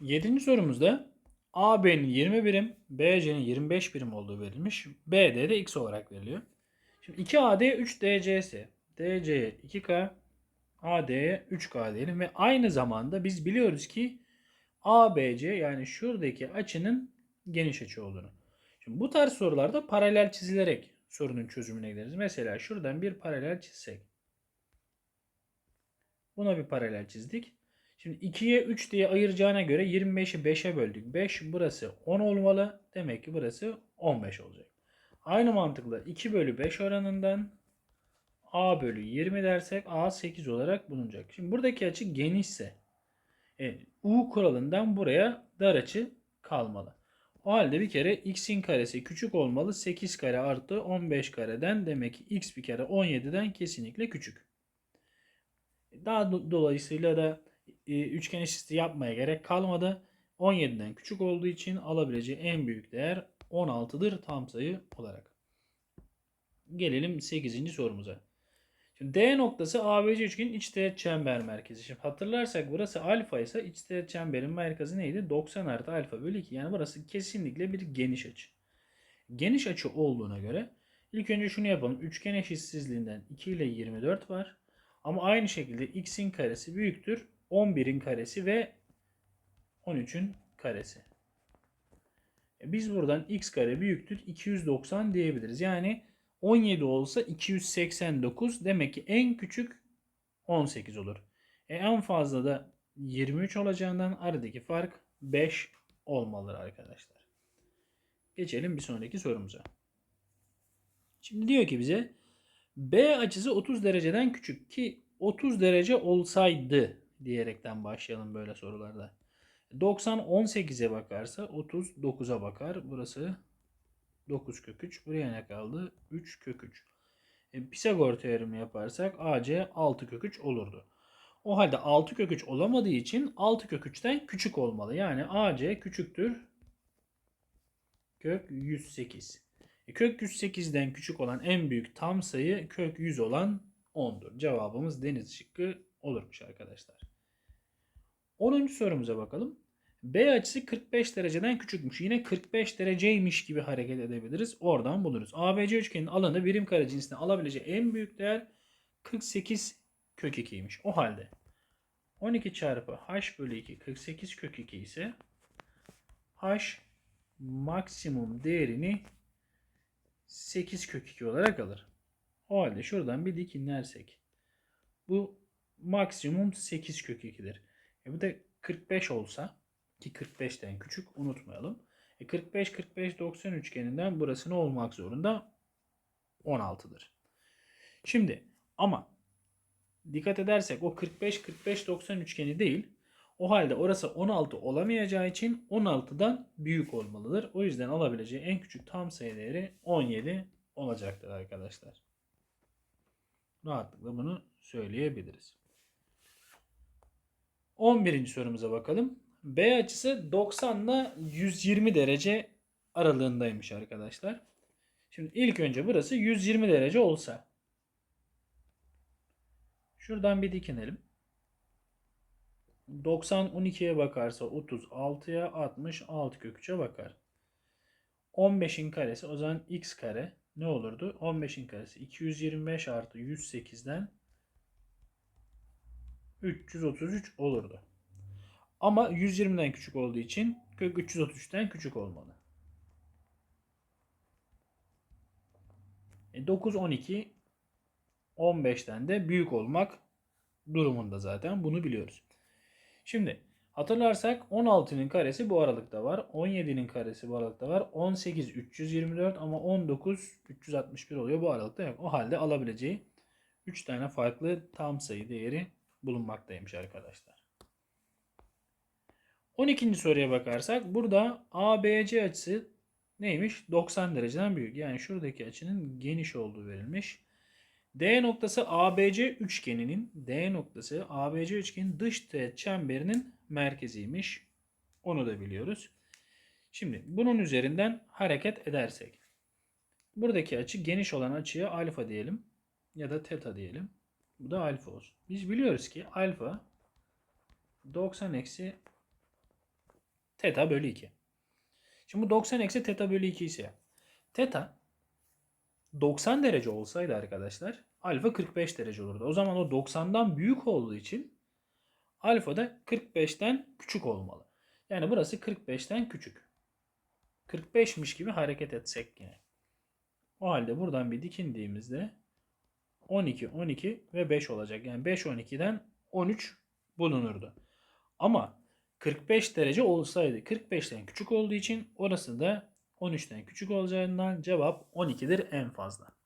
Yedinci sorumuzda AB'nin 20 birim, BC'nin 25 birim olduğu verilmiş. BD de x olarak veriliyor. Şimdi 2AD 3DC ise DC'ye 2K, AD'ye 3K diyelim ve aynı zamanda biz biliyoruz ki ABC yani şuradaki açının geniş açı olduğunu. Şimdi bu tarz sorularda paralel çizilerek sorunun çözümüne gideriz. Mesela şuradan bir paralel çizsek. Buna bir paralel çizdik. Şimdi 2'ye 3 diye ayıracağına göre 25'i 5'e böldük. 5 burası 10 olmalı. Demek ki burası 15 olacak. Aynı mantıkla 2 bölü 5 oranından A bölü 20 dersek A 8 olarak bulunacak. Şimdi buradaki açı genişse e, U kuralından buraya dar açı kalmalı. O halde bir kere x'in karesi küçük olmalı. 8 kare artı 15 kareden demek ki x bir kere 17'den kesinlikle küçük. Daha do- dolayısıyla da üçgen eşitliği yapmaya gerek kalmadı. 17'den küçük olduğu için alabileceği en büyük değer 16'dır tam sayı olarak. Gelelim 8. sorumuza. Şimdi D noktası ABC üçgenin iç teğet çember merkezi. Şimdi hatırlarsak burası alfa ise iç teğet çemberin merkezi neydi? 90 artı alfa bölü 2. Yani burası kesinlikle bir geniş açı. Geniş açı olduğuna göre ilk önce şunu yapalım. Üçgen eşitsizliğinden 2 ile 24 var. Ama aynı şekilde x'in karesi büyüktür 11'in karesi ve 13'ün karesi. E Biz buradan x kare büyüktür 290 diyebiliriz. Yani 17 olsa 289 demek ki en küçük 18 olur. E en fazla da 23 olacağından aradaki fark 5 olmalıdır arkadaşlar. Geçelim bir sonraki sorumuza. Şimdi diyor ki bize B açısı 30 dereceden küçük ki 30 derece olsaydı diyerekten başlayalım böyle sorularda. 90 18'e bakarsa 30 9'a bakar. Burası 9 kök 3. Buraya ne kaldı? 3 kök 3. E, Pisagor teoremi yaparsak AC 6 kök 3 olurdu. O halde 6 kök 3 olamadığı için 6 kök 3'ten küçük olmalı. Yani AC küçüktür kök 108. E, kök 108'den küçük olan en büyük tam sayı kök 100 olan 10'dur. Cevabımız deniz şıkkı olurmuş arkadaşlar. 10. sorumuza bakalım. B açısı 45 dereceden küçükmüş. Yine 45 dereceymiş gibi hareket edebiliriz. Oradan buluruz. ABC üçgenin alanı birim kare cinsine alabileceği en büyük değer 48 kök 2'ymiş. O halde 12 çarpı h bölü 2 48 kök 2 ise h maksimum değerini 8 kök 2 olarak alır. O halde şuradan bir dik inlersek bu maksimum 8 kök 2'dir. E bu da 45 olsa ki 45'ten küçük unutmayalım. E 45 45 90 üçgeninden burası ne olmak zorunda? 16'dır. Şimdi ama dikkat edersek o 45 45 90 üçgeni değil. O halde orası 16 olamayacağı için 16'dan büyük olmalıdır. O yüzden alabileceği en küçük tam sayı değeri 17 olacaktır arkadaşlar. Rahatlıkla bunu söyleyebiliriz. 11. sorumuza bakalım. B açısı 90 ile 120 derece aralığındaymış arkadaşlar. Şimdi ilk önce burası 120 derece olsa. Şuradan bir dikinelim. 90 12'ye bakarsa 36'ya 60 6 kök 3'e bakar. 15'in karesi o zaman x kare ne olurdu? 15'in karesi 225 artı 108'den 333 olurdu. Ama 120'den küçük olduğu için kök 333'ten küçük olmalı. E 9, 12, 15'ten de büyük olmak durumunda zaten bunu biliyoruz. Şimdi hatırlarsak 16'nın karesi bu aralıkta var. 17'nin karesi bu aralıkta var. 18 324 ama 19 361 oluyor. Bu aralıkta yok. O halde alabileceği 3 tane farklı tam sayı değeri bulunmaktaymış arkadaşlar. 12. soruya bakarsak burada ABC açısı neymiş? 90 dereceden büyük. Yani şuradaki açının geniş olduğu verilmiş. D noktası ABC üçgeninin D noktası ABC üçgenin dış teğet çemberinin merkeziymiş. Onu da biliyoruz. Şimdi bunun üzerinden hareket edersek. Buradaki açı geniş olan açıya alfa diyelim. Ya da teta diyelim. Bu da alfa olsun. Biz biliyoruz ki alfa 90 eksi Teta bölü 2. Şimdi bu 90 eksi teta bölü 2 ise teta 90 derece olsaydı arkadaşlar alfa 45 derece olurdu. O zaman o 90'dan büyük olduğu için alfa da 45'ten küçük olmalı. Yani burası 45'ten küçük. 45'miş gibi hareket etsek yine. O halde buradan bir dikindiğimizde 12, 12 ve 5 olacak. Yani 5, 12'den 13 bulunurdu. Ama 45 derece olsaydı 45'ten küçük olduğu için orası da 13'ten küçük olacağından cevap 12'dir en fazla.